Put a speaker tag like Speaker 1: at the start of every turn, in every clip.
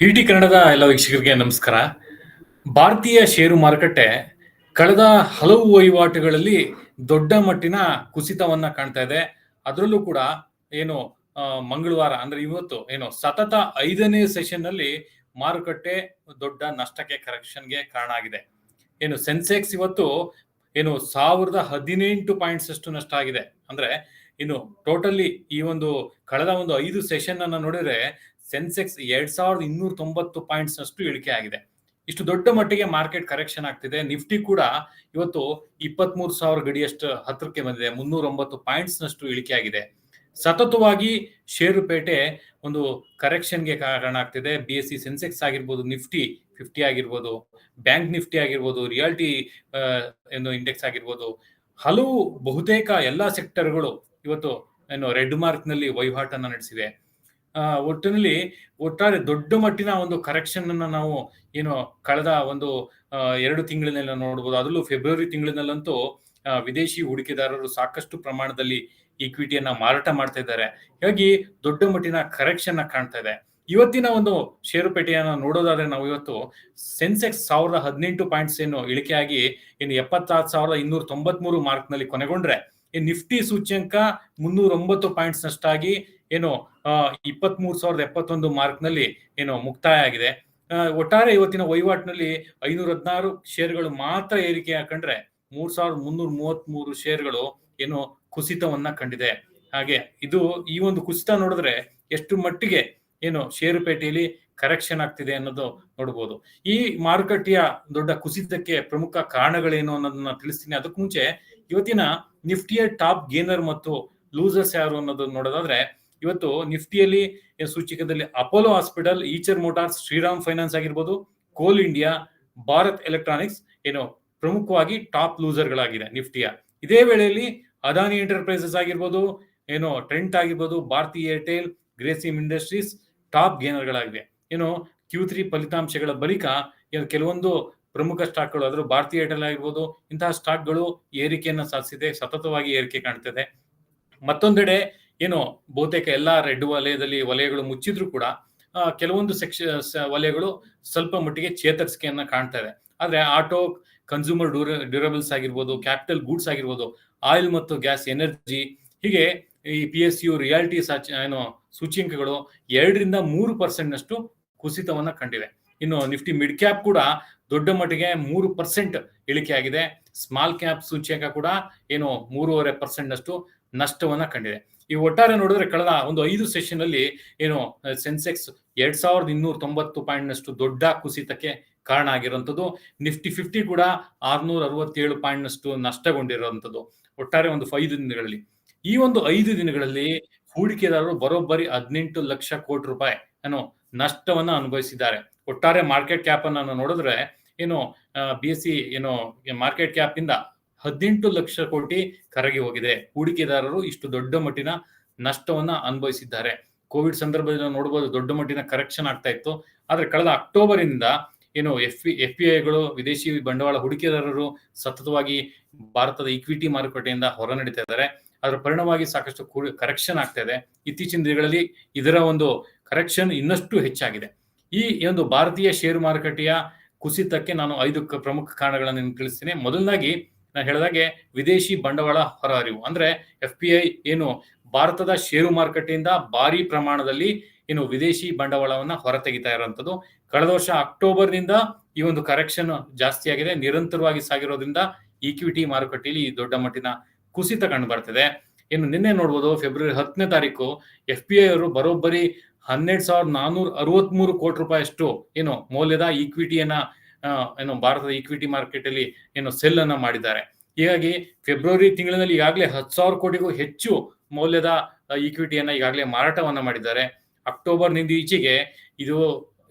Speaker 1: ಇಟಿ ಕನ್ನಡದ ಎಲ್ಲ ವೀಕ್ಷಕರಿಗೆ ನಮಸ್ಕಾರ. ಭಾರತೀಯ ಷೇರು ಮಾರುಕಟ್ಟೆ ಕಳೆದ ಹಲವು ವಹಿವಾಟುಗಳಲ್ಲಿ ದೊಡ್ಡ ಮಟ್ಟಿನ ಕುಸಿತವನ್ನ ಕಾಣ್ತಾ ಇದೆ. ಅದರಲ್ಲೂ ಕೂಡ ಏನು ಮಂಗಳವಾರ ಅಂದ್ರೆ ಇವತ್ತು ಏನು ಸತತ ಐದನೇ ಸೆಷನ್ ಅಲ್ಲಿ ಮಾರುಕಟ್ಟೆ ದೊಡ್ಡ ನಷ್ಟಕ್ಕೆ ಕರೆಕ್ಷನ್ಗೆ ಕಾರಣ ಆಗಿದೆ. ಏನು ಸೆನ್ಸೆಕ್ಸ್ ಇವತ್ತು ಏನು ಸಾವಿರದ ಹದಿನೆಂಟು ಪಾಯಿಂಟ್ಸ್ ಅಷ್ಟು ನಷ್ಟ ಆಗಿದೆ. ಅಂದ್ರೆ ಇನ್ನು ಟೋಟಲಿ ಈ ಒಂದು ಕಳೆದ ಒಂದು ಐದು ಸೆಷನ್ ಅನ್ನ ನೋಡಿದ್ರೆ ಸೆನ್ಸೆಕ್ಸ್ ಎರಡ್ ಸಾವಿರದ ಇನ್ನೂರ ತೊಂಬತ್ತು ಪಾಯಿಂಟ್ಸ್ ಅಷ್ಟು ಇಳಿಕೆ ಆಗಿದೆ. ಇಷ್ಟು ದೊಡ್ಡ ಮಟ್ಟಿಗೆ ಮಾರ್ಕೆಟ್ ಕರೆಕ್ಷನ್ ಆಗ್ತಿದೆ. ನಿಫ್ಟಿ ಕೂಡ ಇವತ್ತು ಇಪ್ಪತ್ಮೂರು ಸಾವಿರ ಗಡಿಯಷ್ಟು ಹತ್ತಿರಕ್ಕೆ ಬಂದಿದೆ. ಮುನ್ನೂರ ಒಂಬತ್ತು ಪಾಯಿಂಟ್ಸ್ ನಷ್ಟು ಇಳಿಕೆ ಆಗಿದೆ. ಸತತವಾಗಿ ಷೇರುಪೇಟೆ ಒಂದು ಕರೆಕ್ಷನ್ಗೆ ಕಾರಣ ಆಗ್ತಿದೆ. ಬಿ ಎಸ್ ಸಿ ಸೆನ್ಸೆಕ್ಸ್ ಆಗಿರ್ಬೋದು, ನಿಫ್ಟಿ ಫಿಫ್ಟಿ ಆಗಿರ್ಬೋದು ಬ್ಯಾಂಕ್ ನಿಫ್ಟಿ ಆಗಿರ್ಬೋದು ರಿಯಾಲ್ಟಿ ಏನು ಇಂಡೆಕ್ಸ್ ಆಗಿರ್ಬೋದು, ಹಲವು ಬಹುತೇಕ ಎಲ್ಲ ಸೆಕ್ಟರ್ಗಳು ಇವತ್ತು, ಏನು ರೆಡ್ ಮಾರ್ಕ್ನಲ್ಲಿ ವಹಿವಾಟನ್ನು ನಡೆಸಿವೆ. ಒಟ್ಟಿನಲ್ಲಿ ಒಟ್ಟಾರೆ ದೊಡ್ಡ ಮಟ್ಟಿನ ಒಂದು ಕರೆಕ್ಷನ್ ಅನ್ನ ನಾವು ಏನು ಕಳೆದ ಒಂದು ಎರಡು ತಿಂಗಳಿನೆಲ್ಲ ನೋಡಬಹುದು ಅದರಲ್ಲೂ ಫೆಬ್ರವರಿ ತಿಂಗಳಿನಲ್ಲಂತೂ ವಿದೇಶಿ ಹೂಡಿಕೆದಾರರು ಸಾಕಷ್ಟು ಪ್ರಮಾಣದಲ್ಲಿ ಈಕ್ವಿಟಿಯನ್ನ ಮಾರಾಟ ಮಾಡ್ತಾ ಇದ್ದಾರೆ. ಹೀಗಾಗಿ ದೊಡ್ಡ ಮಟ್ಟಿನ ಕರೆಕ್ಷನ್ ಕಾಣ್ತಾ ಇದೆ. ಇವತ್ತಿನ ಒಂದು ಷೇರುಪೇಟೆಯನ್ನು ನೋಡೋದಾದ್ರೆ ನಾವು ಇವತ್ತು ಸೆನ್ಸೆಕ್ಸ್ ಸಾವಿರದ ಹದಿನೆಂಟು ಪಾಯಿಂಟ್ಸ್ ಏನು ಇಳಿಕೆಯಾಗಿ, ಇನ್ನು ಎಪ್ಪತ್ತಾರು ಸಾವಿರದ ಇನ್ನೂರ ತೊಂಬತ್ಮೂರು ಮಾರ್ಕ್ನಲ್ಲಿ ಕೊನೆಗೊಂಡ್ರೆ ನಿಫ್ಟಿ ಸೂಚ್ಯಂಕ ಮುನ್ನೂರ ಒಂಬತ್ತು ಪಾಯಿಂಟ್ಸ್ ನಷ್ಟಾಗಿ ಏನು ಇಪ್ಪತ್ತ್ ಮೂರು ಸಾವಿರದ ಎಪ್ಪತ್ತೊಂದು ಮಾರ್ಕ್ನಲ್ಲಿ ಏನು ಮುಕ್ತಾಯ ಆಗಿದೆ. ಒಟ್ಟಾರೆ ಇವತ್ತಿನ ವಹಿವಾಟಿನಲ್ಲಿ ಐನೂರ ಹದಿನಾರು ಶೇರ್ಗಳು ಮಾತ್ರ ಏರಿಕೆ ಹಾಕೊಂಡ್ರೆ ಮೂರ್ ಸಾವಿರದ ಮುನ್ನೂರ ಮೂವತ್ತ್ ಮೂರು ಶೇರ್ಗಳು ಏನು ಕುಸಿತವನ್ನ ಕಂಡಿದೆ. ಹಾಗೆ ಇದು ಈ ಒಂದು ಕುಸಿತ ನೋಡಿದ್ರೆ ಎಷ್ಟು ಮಟ್ಟಿಗೆ ಏನು ಷೇರುಪೇಟೆಯಲ್ಲಿ ಕರೆಕ್ಷನ್ ಆಗ್ತಿದೆ ಅನ್ನೋದು ನೋಡಬಹುದು ಈ ಮಾರುಕಟ್ಟೆಯ ದೊಡ್ಡ ಕುಸಿತಕ್ಕೆ ಪ್ರಮುಖ ಕಾರಣಗಳೇನು ಅನ್ನೋದನ್ನ ತಿಳಿಸ್ತೀನಿ. ಅದಕ್ಕೂ ಮುಂಚೆ ಇವತ್ತಿನ ನಿಫ್ಟಿಯ ಟಾಪ್ ಗೇನರ್ ಮತ್ತು ಲೂಸರ್ಸ್ ಯಾರು ಅನ್ನೋದನ್ನ ನೋಡೋದಾದ್ರೆ ಇವತ್ತು ನಿಫ್ಟಿಯಲ್ಲಿ ಸೂಚಿಕದಲ್ಲಿ Apollo hospital, Eicher motors, Shriram finance ಆಗಿರ್ಬೋದು, ಕೋಲ್ ಇಂಡಿಯಾ, ಭಾರತ್ ಎಲೆಕ್ಟ್ರಾನಿಕ್ಸ್ ಏನು ಪ್ರಮುಖವಾಗಿ ಟಾಪ್ ಲೂಸರ್ಗಳಾಗಿದೆ ನಿಫ್ಟಿಯ. ಇದೇ ವೇಳೆಯಲ್ಲಿ ಅದಾನಿ ಎಂಟರ್ಪ್ರೈಸಸ್ ಆಗಿರ್ಬೋದು, ಏನು ಟ್ರೆಂಟ್ ಆಗಿರ್ಬೋದು, Bharti Airtel, Grasim industries top ಗೇನರ್ಗಳಾಗಿವೆ. ಏನು ಕ್ಯೂ ತ್ರೀ ಫಲಿತಾಂಶಗಳ ಬಳಿಕ ಏನು ಕೆಲವೊಂದು ಪ್ರಮುಖ ಸ್ಟಾಕ್ಗಳು ಅದರ ಭಾರತೀಯ ಏರ್ಟೆಲ್ ಆಗಿರ್ಬೋದು, ಇಂತಹ ಸ್ಟಾಕ್ಗಳು ಏರಿಕೆಯನ್ನು ಸಾಧಿಸಿದೆ, ಸತತವಾಗಿ ಏರಿಕೆ ಕಾಣ್ತದೆ. ಮತ್ತೊಂದೆಡೆ ಏನು ಬಹುತೇಕ ಎಲ್ಲ ರೆಡ್ ವಲಯದಲ್ಲಿ ವಲಯಗಳು ಮುಚ್ಚಿದ್ರು ಕೂಡ ಕೆಲವೊಂದು ಸೆಕ್ಷ ವಲಯಗಳು ಸ್ವಲ್ಪ ಮಟ್ಟಿಗೆ ಚೇತರಿಸಿಕೆಯನ್ನ ಕಾಣ್ತಾ ಇದೆ. ಆದ್ರೆ ಆಟೋ ಕನ್ಸ್ಯೂಮರ್ ಡ್ಯೂರಬಲ್ಸ್ ಆಗಿರ್ಬೋದು, ಕ್ಯಾಪಿಟಲ್ ಗೂಡ್ಸ್ ಆಗಿರ್ಬೋದು, ಆಯಿಲ್ ಮತ್ತು ಗ್ಯಾಸ್, ಎನರ್ಜಿ, ಹೀಗೆ ಈ ಪಿ ಎಸ್ ಯು, ರಿಯಾಲಿಟಿ ಏನು ಸೂಚ್ಯಂಕಗಳು ಎರಡರಿಂದ ಮೂರು ಪರ್ಸೆಂಟ್ ನಷ್ಟು ಕುಸಿತವನ್ನ ಕಂಡಿವೆ. ಇನ್ನು ನಿಫ್ಟಿ ಮಿಡ್ ಕ್ಯಾಪ್ ಕೂಡ ದೊಡ್ಡ ಮಟ್ಟಿಗೆ ಮೂರು ಪರ್ಸೆಂಟ್ ಇಳಿಕೆ ಆಗಿದೆ ಸ್ಮಾಲ್ ಕ್ಯಾಪ್ ಸೂಚ್ಯಂಕ ಕೂಡ ಏನು ಮೂರುವರೆ ಪರ್ಸೆಂಟ್ ನಷ್ಟು ನಷ್ಟವನ್ನ ಕಂಡಿದೆ. ಈ ಒಟ್ಟಾರೆ ನೋಡಿದ್ರೆ ಕಳೆದ ಒಂದು ಐದು ಸೆಷನ್ ಅಲ್ಲಿ ಏನು ಸೆನ್ಸೆಕ್ಸ್ ಎರಡ್ ಸಾವಿರದ ಇನ್ನೂರ ತೊಂಬತ್ತು ಪಾಯಿಂಟ್ನಷ್ಟು ದೊಡ್ಡ ಕುಸಿತಕ್ಕೆ ಕಾರಣ ಆಗಿರುವಂಥದ್ದು. ನಿಫ್ಟಿ ಫಿಫ್ಟಿ ಕೂಡ ಆರ್ನೂರ ಅರವತ್ತೇಳು ಪಾಯಿಂಟ್ನಷ್ಟು ನಷ್ಟಗೊಂಡಿರುವಂಥದ್ದು ಒಟ್ಟಾರೆ ಒಂದು ಐದು ದಿನಗಳಲ್ಲಿ. ಈ ಒಂದು ಐದು ದಿನಗಳಲ್ಲಿ ಹೂಡಿಕೆದಾರರು ಬರೋಬ್ಬರಿ ಹದಿನೆಂಟು ಲಕ್ಷ ಕೋಟಿ ರೂಪಾಯಿ ಏನು ನಷ್ಟವನ್ನ ಅನುಭವಿಸಿದ್ದಾರೆ. ಒಟ್ಟಾರೆ ಮಾರ್ಕೆಟ್ ಕ್ಯಾಪ್ ಅನ್ನ ನೋಡಿದ್ರೆ ಏನು ಬಿ ಎಸ್ ಸಿ ಏನು ಮಾರ್ಕೆಟ್ ಕ್ಯಾಪ್ ಇಂದ ಹದಿನೆಂಟು ಲಕ್ಷ ಕೋಟಿ ಕರಗಿ ಹೋಗಿದೆ. ಹೂಡಿಕೆದಾರರು ಇಷ್ಟು ದೊಡ್ಡ ಮಟ್ಟಿನ ನಷ್ಟವನ್ನ ಅನುಭವಿಸಿದ್ದಾರೆ. ಕೋವಿಡ್ ಸಂದರ್ಭದಲ್ಲಿ ನಾವು ನೋಡಬಹುದು ದೊಡ್ಡ ಮಟ್ಟಿನ ಕರೆಕ್ಷನ್ ಆಗ್ತಾ ಇತ್ತು. ಆದ್ರೆ ಕಳೆದ ಅಕ್ಟೋಬರ್ ಇಂದ ಏನು ಎಫ್ ಎಫ್ ಪಿ ಐಗಳು ವಿದೇಶಿ ಬಂಡವಾಳ ಹೂಡಿಕೆದಾರರು ಸತತವಾಗಿ ಭಾರತದ ಇಕ್ವಿಟಿ ಮಾರುಕಟ್ಟೆಯಿಂದ ಹೊರ ನಡೀತಾ ಇದ್ದಾರೆ. ಅದರ ಪರಿಣಾಮವಾಗಿ ಸಾಕಷ್ಟು ಕರೆಕ್ಷನ್ ಆಗ್ತಾ ಇದೆ. ಇತ್ತೀಚಿನ ದಿನಗಳಲ್ಲಿ ಇದರ ಒಂದು ಕರೆಕ್ಷನ್ ಇನ್ನಷ್ಟು ಹೆಚ್ಚಾಗಿದೆ. ಈ ಒಂದು ಭಾರತೀಯ ಷೇರು ಮಾರುಕಟ್ಟೆಯ ಕುಸಿತಕ್ಕೆ ನಾನು ಐದು ಪ್ರಮುಖ ಕಾರಣಗಳನ್ನು ತಿಳಿಸ್ತೇನೆ. ಮೊದಲನಾಗಿ ನಾನು ಹೇಳಿದಾಗೆ ವಿದೇಶಿ ಬಂಡವಾಳ ಹೊರಹರಿವು ಅಂದ್ರೆ ಎಫ್ ಪಿ ಐ ಏನು ಭಾರತದ ಷೇರು ಮಾರುಕಟ್ಟೆಯಿಂದ ಭಾರಿ ಪ್ರಮಾಣದಲ್ಲಿ ಏನು ವಿದೇಶಿ ಬಂಡವಾಳವನ್ನ ಹೊರತೆಗಿತಾ ಇರುವಂತದ್ದು ಕಳೆದ ವರ್ಷ ಅಕ್ಟೋಬರ್ನಿಂದ ಈ ಒಂದು ಕರೆಕ್ಷನ್ ಜಾಸ್ತಿ ಆಗಿದೆ. ನಿರಂತರವಾಗಿ ಸಾಗಿರೋದ್ರಿಂದ ಈಕ್ವಿಟಿ ಮಾರುಕಟ್ಟೆಯಲ್ಲಿ ಈ ದೊಡ್ಡ ಮಟ್ಟಿನ ಕುಸಿತ ಕಂಡು ಬರ್ತಿದೆ. ಇನ್ನು ನಿನ್ನೆ ನೋಡ್ಬೋದು ಫೆಬ್ರವರಿ ಹತ್ತನೇ ತಾರೀಕು ಎಫ್ ಪಿ ಐ ಅವರು ಬರೋಬ್ಬರಿ ಹನ್ನೆರಡು ಸಾವಿರದ ನಾನೂರ ಅರವತ್ಮೂರು ಕೋಟಿ ರೂಪಾಯಿ ಅಷ್ಟು ಏನು ಮೌಲ್ಯದ ಈಕ್ವಿಟಿಯನ್ನ ಏನು ಭಾರತದ ಈಕ್ವಿಟಿ ಮಾರ್ಕೆಟ್ ಅಲ್ಲಿ ಏನು ಸೆಲ್ ಅನ್ನ ಮಾಡಿದ್ದಾರೆ. ಹೀಗಾಗಿ ಫೆಬ್ರವರಿ ತಿಂಗಳಲ್ಲಿ ಈಗಾಗಲೇ ಹತ್ತು ಸಾವಿರ ಕೋಟಿಗೂ ಹೆಚ್ಚು ಮೌಲ್ಯದ ಈಕ್ವಿಟಿಯನ್ನ ಈಗಾಗಲೇ ಮಾರಾಟವನ್ನ ಮಾಡಿದ್ದಾರೆ. ಅಕ್ಟೋಬರ್ನಿಂದ ಈಚೆಗೆ ಇದು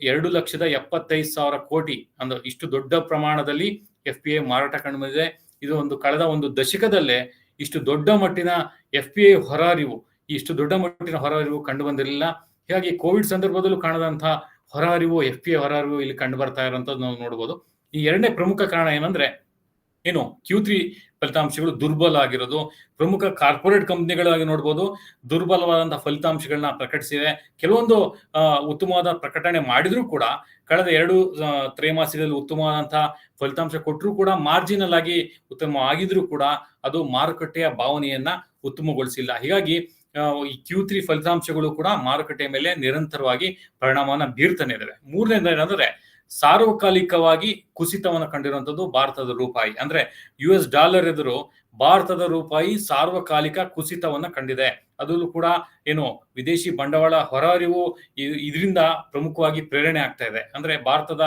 Speaker 1: ಎರಡು ಲಕ್ಷದ ಎಪ್ಪತ್ತೈದು ಸಾವಿರ ಕೋಟಿ ಅಂದ್ರೆ ಇಷ್ಟು ದೊಡ್ಡ ಪ್ರಮಾಣದಲ್ಲಿ ಎಫ್ ಪಿ ಐ ಮಾರಾಟ ಕಂಡುಬಂದಿದೆ ಇದು ಒಂದು ಕಳೆದ ಒಂದು ದಶಕದಲ್ಲೇ ಇಷ್ಟು ದೊಡ್ಡ ಮಟ್ಟಿನ ಎಫ್ ಪಿ ಐ ಹೊರಹರಿವು ಇಷ್ಟು ದೊಡ್ಡ ಮಟ್ಟಿನ ಹೊರಹರಿವು ಕಂಡು ಬಂದಿರಲಿಲ್ಲ. ಹೀಗಾಗಿ ಕೋವಿಡ್ ಸಂದರ್ಭದಲ್ಲೂ ಕಾಣದಂತಹ ಹೊರಹರಿವು ಎಫ್ ಪಿ ಹೊರಹರಿವು ಇಲ್ಲಿ ಕಂಡು ಬರ್ತಾ ಇರೋಂಥದ್ದು ನಾವು ನೋಡ್ಬೋದು. ಈ ಎರಡನೇ ಪ್ರಮುಖ ಕಾರಣ ಏನಂದ್ರೆ, ಏನು ಕ್ಯೂ ತ್ರೀ ಫಲಿತಾಂಶಗಳು ದುರ್ಬಲ ಆಗಿರೋದು. ಪ್ರಮುಖ ಕಾರ್ಪೊರೇಟ್ ಕಂಪ್ನಿಗಳಾಗಿ ನೋಡ್ಬೋದು, ದುರ್ಬಲವಾದಂತಹ ಫಲಿತಾಂಶಗಳನ್ನ ಪ್ರಕಟಿಸಿದೆ ಕೆಲವೊಂದು ಉತ್ತಮವಾದ ಪ್ರಕಟಣೆ ಮಾಡಿದ್ರು ಕೂಡ, ಕಳೆದ ಎರಡು ತ್ರೈಮಾಸಿಕದಲ್ಲಿ ಉತ್ತಮವಾದಂತಹ ಫಲಿತಾಂಶ ಕೊಟ್ಟರು ಕೂಡ, ಮಾರ್ಜಿನಲ್ ಆಗಿ ಉತ್ತಮ ಆಗಿದ್ರು ಕೂಡ, ಅದು ಮಾರುಕಟ್ಟೆಯ ಭಾವನೆಯನ್ನ ಉತ್ತಮಗೊಳಿಸಿಲ್ಲ. ಹೀಗಾಗಿ ಈ ಕ್ಯೂ ತ್ರೀ ಫಲಿತಾಂಶಗಳು ಕೂಡ ಮಾರುಕಟ್ಟೆ ಮೇಲೆ ನಿರಂತರವಾಗಿ ಪರಿಣಾಮವನ್ನ ಬೀರ್ತಾನೆ ಇದಾವೆ. ಮೂರನೇದು ಏನಂದ್ರೆ ಸಾರ್ವಕಾಲಿಕವಾಗಿ ಕುಸಿತವನ್ನು ಕಂಡಿರುವಂತದ್ದು ಭಾರತದ ರೂಪಾಯಿ. ಅಂದ್ರೆ ಯು ಎಸ್ ಡಾಲರ್ ಎದುರು ಭಾರತದ ರೂಪಾಯಿ ಸಾರ್ವಕಾಲಿಕ ಕುಸಿತವನ್ನ ಕಂಡಿದೆ. ಅದರಲ್ಲೂ ಕೂಡ ಏನು ವಿದೇಶಿ ಬಂಡವಾಳ ಹೊರಹರಿವು ಇದರಿಂದ ಪ್ರಮುಖವಾಗಿ ಪ್ರೇರಣೆ ಆಗ್ತಾ ಇದೆ. ಅಂದ್ರೆ ಭಾರತದ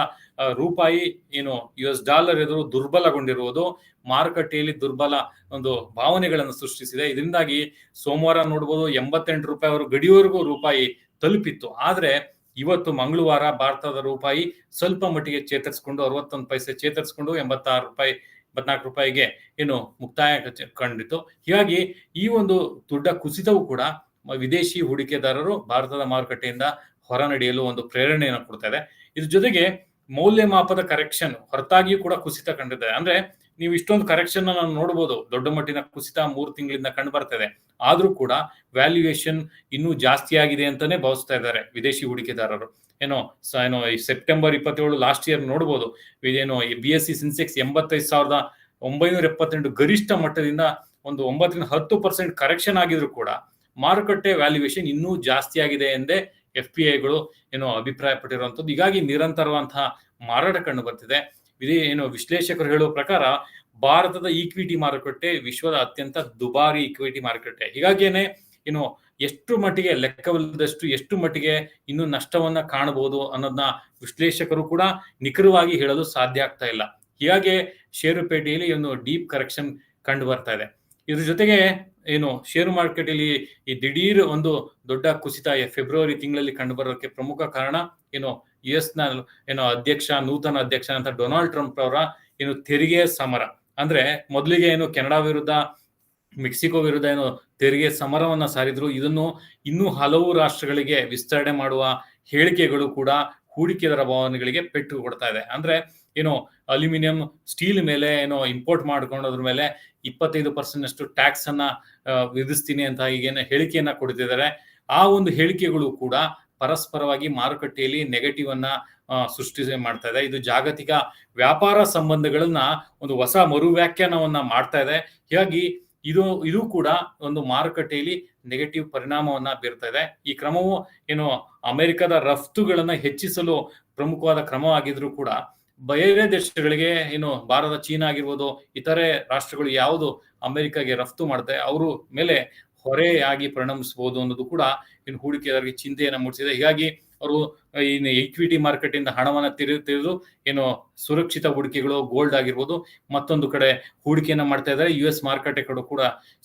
Speaker 1: ರೂಪಾಯಿ ಏನು ಯು ಎಸ್ ಡಾಲರ್ ಎದುರು ದುರ್ಬಲಗೊಂಡಿರುವುದು, ಮಾರುಕಟ್ಟೆಯಲ್ಲಿ ದುರ್ಬಲ ಒಂದು ಭಾವನೆಗಳನ್ನು ಸೃಷ್ಟಿಸಿದೆ. ಇದರಿಂದಾಗಿ ಸೋಮವಾರ ನೋಡ್ಬೋದು ಎಂಬತ್ತೆಂಟು ರೂಪಾಯಿ ಅವರು ಗಡಿಯವರೆಗೂ ರೂಪಾಯಿ ತಲುಪಿತ್ತು. ಆದ್ರೆ ಇವತ್ತು ಮಂಗಳವಾರ ಭಾರತದ ರೂಪಾಯಿ ಸ್ವಲ್ಪ ಮಟ್ಟಿಗೆ ಚೇತರಿಸಿಕೊಂಡು, ಅರವತ್ತೊಂದು ಪೈಸೆ ಚೇತರಿಸಿಕೊಂಡು ಎಂಬತ್ತಾರು ರೂಪಾಯಿ ಎಂಬತ್ನಾಲ್ಕು ರೂಪಾಯಿಗೆ ಏನು ಮುಕ್ತಾಯ ಕಂಡಿತು ಹೀಗಾಗಿ ಈ ಒಂದು ದೊಡ್ಡ ಕುಸಿತವು ಕೂಡ ವಿದೇಶಿ ಹೂಡಿಕೆದಾರರು ಭಾರತದ ಮಾರುಕಟ್ಟೆಯಿಂದ ಹೊರ ನಡೆಯಲು ಒಂದು ಪ್ರೇರಣೆಯನ್ನು ಕೊಡ್ತಾ ಇದೆ. ಇದ್ರ ಜೊತೆಗೆ ಮೌಲ್ಯಮಾಪದ ಕರೆಕ್ಷನ್ ಹೊರತಾಗಿಯೂ ಕೂಡ ಕುಸಿತ ಕಂಡಿದೆ. ಅಂದ್ರೆ ನೀವು ಇಷ್ಟೊಂದು ಕರೆಕ್ಷನ್ ನಾವು ನೋಡಬಹುದು ದೊಡ್ಡ ಮಟ್ಟಿನ ಕುಸಿತ ಮೂರು ತಿಂಗಳಿಂದ ಕಂಡು ಬರ್ತದೆ ಆದ್ರೂ ಕೂಡ ವ್ಯಾಲ್ಯೂಯೇಷನ್ ಇನ್ನೂ ಜಾಸ್ತಿ ಆಗಿದೆ ಅಂತಾನೆ ಭಾವಿಸ್ತಾ ಇದ್ದಾರೆ ವಿದೇಶಿ ಹೂಡಿಕೆದಾರರು. ಏನೋ ಏನೋ ಸೆಪ್ಟೆಂಬರ್ ಇಪ್ಪತ್ತೇಳು ಲಾಸ್ಟ್ ಇಯರ್ ನೋಡಬಹುದು ಇದೇನೋ ಬಿ ಎಸ್ ಸಿ ಸೆನ್ಸೆಕ್ಸ್ ಎಂಬತ್ತೈದು ಸಾವಿರದ ಒಂಬೈನೂರ ಎಪ್ಪತ್ತೆಂಟು ಗರಿಷ್ಠ ಮಟ್ಟದಿಂದ ಒಂದು ಒಂಬತ್ತರಿಂದ ಹತ್ತು ಪರ್ಸೆಂಟ್ ಕರೆಕ್ಷನ್ ಆಗಿದ್ರು ಕೂಡ ಮಾರುಕಟ್ಟೆ ವ್ಯಾಲ್ಯೂಯೇಷನ್ ಇನ್ನೂ ಜಾಸ್ತಿ ಆಗಿದೆ ಎಂದೇ ಎಫ್ ಪಿ ಐಗಳು ಏನೋ ಅಭಿಪ್ರಾಯ ಪಟ್ಟಿರುವಂತದ್ದು ಹೀಗಾಗಿ ನಿರಂತರವಂತಹ ಮಾರಾಟ ಕಂಡು ಬರ್ತಿದೆ. ಇದೇ ಏನು ವಿಶ್ಲೇಷಕರು ಹೇಳುವ ಪ್ರಕಾರ ಭಾರತದ ಈಕ್ವಿಟಿ ಮಾರುಕಟ್ಟೆ ವಿಶ್ವದ ಅತ್ಯಂತ ದುಬಾರಿ ಈಕ್ವಿಟಿ ಮಾರುಕಟ್ಟೆ. ಹೀಗಾಗಿಯೇ ಏನು ಎಷ್ಟು ಮಟ್ಟಿಗೆ ಲೆಕ್ಕವಿಲ್ಲದಷ್ಟು ಎಷ್ಟು ಮಟ್ಟಿಗೆ ಇನ್ನು ನಷ್ಟವನ್ನ ಕಾಣಬಹುದು ಅನ್ನೋದನ್ನ ವಿಶ್ಲೇಷಕರು ಕೂಡ ನಿಖರವಾಗಿ ಹೇಳಲು ಸಾಧ್ಯ ಆಗ್ತಾ ಇಲ್ಲ. ಹೀಗಾಗಿ ಷೇರುಪೇಟೆಯಲ್ಲಿ ಒಂದು ಡೀಪ್ ಕರೆಕ್ಷನ್ ಕಂಡು ಬರ್ತಾ ಇದೆ. ಇದ್ರ ಜೊತೆಗೆ ಏನು, ಷೇರು ಮಾರ್ಕೆಟ್ ಅಲ್ಲಿ ಈ ದಿಢೀರ್ ಒಂದು ದೊಡ್ಡ ಕುಸಿತ ಫೆಬ್ರವರಿ ತಿಂಗಳಲ್ಲಿ ಕಂಡು ಬರೋಕೆ ಪ್ರಮುಖ ಕಾರಣ ಏನು, ಯು ಎಸ್ನ ಏನು ಅಧ್ಯಕ್ಷ, ನೂತನ ಅಧ್ಯಕ್ಷ ಅಂತ ಡೊನಾಲ್ಡ್ ಟ್ರಂಪ್ ಅವರ ಏನು ತೆರಿಗೆ ಸಮರ. ಅಂದ್ರೆ ಮೊದಲಿಗೆ ಏನು ಕೆನಡಾ ವಿರುದ್ಧ ಮೆಕ್ಸಿಕೋ ವಿರುದ್ಧ ಏನು ತೆರಿಗೆ ಸಮರವನ್ನ ಸಾರಿದ್ರು. ಇದನ್ನು ಇನ್ನೂ ಹಲವು ರಾಷ್ಟ್ರಗಳಿಗೆ ವಿಸ್ತರಣೆ ಮಾಡುವ ಹೇಳಿಕೆಗಳು ಕೂಡ ಹೂಡಿಕೆದಾರ ಭಾವನೆಗಳಿಗೆ ಪೆಟ್ಟು ಕೊಡ್ತಾ ಇದೆ. ಅಂದ್ರೆ ಏನು ಅಲ್ಯೂಮಿನಿಯಂ ಸ್ಟೀಲ್ ಮೇಲೆ ಏನೋ ಇಂಪೋರ್ಟ್ ಮಾಡ್ಕೊಂಡೋದ್ರ ಮೇಲೆ ಇಪ್ಪತ್ತೈದು ಪರ್ಸೆಂಟ್ ಅಷ್ಟು ಟ್ಯಾಕ್ಸ್ ಅನ್ನ ವಿಧಿಸ್ತೀನಿ ಅಂತ ಈಗೇನು ಹೇಳಿಕೆಯನ್ನ ಕೊಡ್ತಿದ್ದಾರೆ. ಆ ಒಂದು ಹೇಳಿಕೆಗಳು ಕೂಡ ಪರಸ್ಪರವಾಗಿ ಮಾರುಕಟ್ಟೆಯಲ್ಲಿ ನೆಗೆಟಿವ್ ಅನ್ನ ಸೃಷ್ಟಿ ಮಾಡ್ತಾ ಇದೆ. ಇದು ಜಾಗತಿಕ ವ್ಯಾಪಾರ ಸಂಬಂಧಗಳನ್ನ ಒಂದು ಹೊಸ ಮರು ವ್ಯಾಖ್ಯಾನವನ್ನ ಮಾಡ್ತಾ ಇದೆ. ಹೀಗಾಗಿ ಇದು ಇದು ಕೂಡ ಒಂದು ಮಾರುಕಟ್ಟೆಯಲ್ಲಿ ನೆಗೆಟಿವ್ ಪರಿಣಾಮವನ್ನ ಬೀರ್ತಾ ಇದೆ. ಈ ಕ್ರಮವು ಏನು ಅಮೆರಿಕದ ರಫ್ತುಗಳನ್ನ ಹೆಚ್ಚಿಸಲು ಪ್ರಮುಖವಾದ ಕ್ರಮವಾಗಿದ್ರು ಕೂಡ ಬೇರೆ ದೇಶಗಳಿಗೆ ಏನು ಭಾರತ, ಚೀನಾ ಆಗಿರ್ಬೋದು, ಇತರೆ ರಾಷ್ಟ್ರಗಳು ಯಾವುದು ಅಮೆರಿಕಾಗೆ ರಫ್ತು ಮಾಡುತ್ತೆ ಅವರು ಮೇಲೆ ಹೊರೆಯಾಗಿ ಪರಿಣಮಿಸಬಹುದು ಅನ್ನೋದು ಕೂಡ ಇನ್ನು ಹೂಡಿಕೆದಾರರಿಗೆ ಚಿಂತೆಯನ್ನು ಮೂಡಿಸಿದೆ. ಹೀಗಾಗಿ ಅವರು ಇನ್ನು ಇಕ್ವಿಟಿ ಮಾರ್ಕೆಟ್ ಇಂದ ಹಣವನ್ನ ತೆರೆದು, ಏನು ಸುರಕ್ಷಿತ ಹೂಡಿಕೆಗಳು ಗೋಲ್ಡ್ ಆಗಿರ್ಬೋದು, ಮತ್ತೊಂದು ಕಡೆ ಹೂಡಿಕೆಯನ್ನು ಮಾಡ್ತಾ ಇದ್ದಾರೆ. ಯು ಎಸ್ ಮಾರುಕಟ್ಟೆ ಕಡೆ ಕೂಡ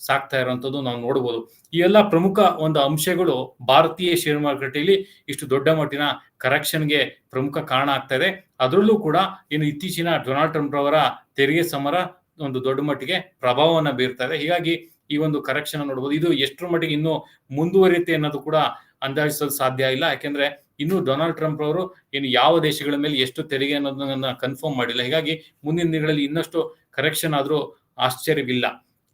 Speaker 1: ಸಾಕ್ತಾ ಇರುವಂತದ್ದು ನಾವು ನೋಡಬಹುದು ಈ ಎಲ್ಲ ಪ್ರಮುಖ ಒಂದು ಅಂಶಗಳು ಭಾರತೀಯ ಶೇರ್ ಮಾರುಕಟ್ಟೆಯಲ್ಲಿ ಇಷ್ಟು ದೊಡ್ಡ ಮಟ್ಟಿನ ಕರೆಕ್ಷನ್ಗೆ ಪ್ರಮುಖ ಕಾರಣ ಆಗ್ತಾ ಇದೆ. ಅದರಲ್ಲೂ ಕೂಡ ಏನು ಇತ್ತೀಚಿನ ಡೊನಾಲ್ಡ್ ಟ್ರಂಪ್ ಅವರ ತೆರಿಗೆ ಸಮರ ಒಂದು ದೊಡ್ಡ ಮಟ್ಟಿಗೆ ಪ್ರಭಾವವನ್ನು ಬೀರ್ತಾ ಇದೆ. ಹೀಗಾಗಿ ಈ ಒಂದು ಕರೆಕ್ಷನ್ ನೋಡಬಹುದು ಇದು ಎಷ್ಟರ ಮಟ್ಟಿಗೆ ಇನ್ನೂ ಮುಂದುವರಿಯುತ್ತೆ ಅನ್ನೋದು ಕೂಡ ಅಂದಾಜಿಸಲು ಸಾಧ್ಯ ಇಲ್ಲ. ಯಾಕೆಂದ್ರೆ ಇನ್ನು ಡೊನಾಲ್ಡ್ ಟ್ರಂಪ್ ಅವರು ಏನು ಯಾವ ದೇಶಗಳ ಮೇಲೆ ಎಷ್ಟು ತೆರಿಗೆ ಅನ್ನೋದನ್ನ ಕನ್ಫರ್ಮ್ ಮಾಡಿಲ್ಲ. ಹೀಗಾಗಿ ಮುಂದಿನ ದಿನಗಳಲ್ಲಿ ಇನ್ನಷ್ಟು ಕರೆಕ್ಷನ್ ಆದರೂ ಆಶ್ಚರ್ಯವಿಲ್ಲ.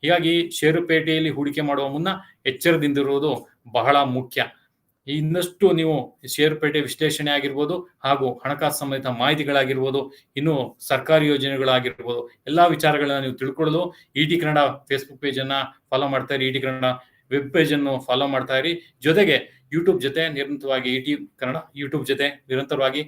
Speaker 1: ಹೀಗಾಗಿ ಷೇರುಪೇಟೆಯಲ್ಲಿ ಹೂಡಿಕೆ ಮಾಡುವ ಮುನ್ನ ಎಚ್ಚರದಿಂದಿರುವುದು ಬಹಳ ಮುಖ್ಯ. ಇನ್ನಷ್ಟು ನೀವು ಷೇರುಪೇಟೆ ವಿಶ್ಲೇಷಣೆ ಆಗಿರ್ಬೋದು ಹಾಗೂ ಹಣಕಾಸು ಸಂಬಂಧಿತ ಮಾಹಿತಿಗಳಾಗಿರ್ಬೋದು, ಇನ್ನು ಸರ್ಕಾರಿ ಯೋಜನೆಗಳಾಗಿರ್ಬೋದು, ಎಲ್ಲಾ ವಿಚಾರಗಳನ್ನ ನೀವು ತಿಳ್ಕೊಳ್ಳಲು ಇ ಟಿ ಕನ್ನಡ ಫೇಸ್ಬುಕ್ ಪೇಜನ್ನು ಫಾಲೋ ಮಾಡ್ತಾ ಇರಿ. E T Kannada web page ಅನ್ನು ಫಾಲೋ ಮಾಡ್ತಾ ಇರಿ. ಜೊತೆಗೆ ಯೂಟ್ಯೂಬ್ ಜೊತೆ ನಿರಂತರವಾಗಿ ಇ ಟಿ ಕನ್ನಡ ಯೂಟ್ಯೂಬ್ ಜೊತೆ ನಿರಂತರವಾಗಿ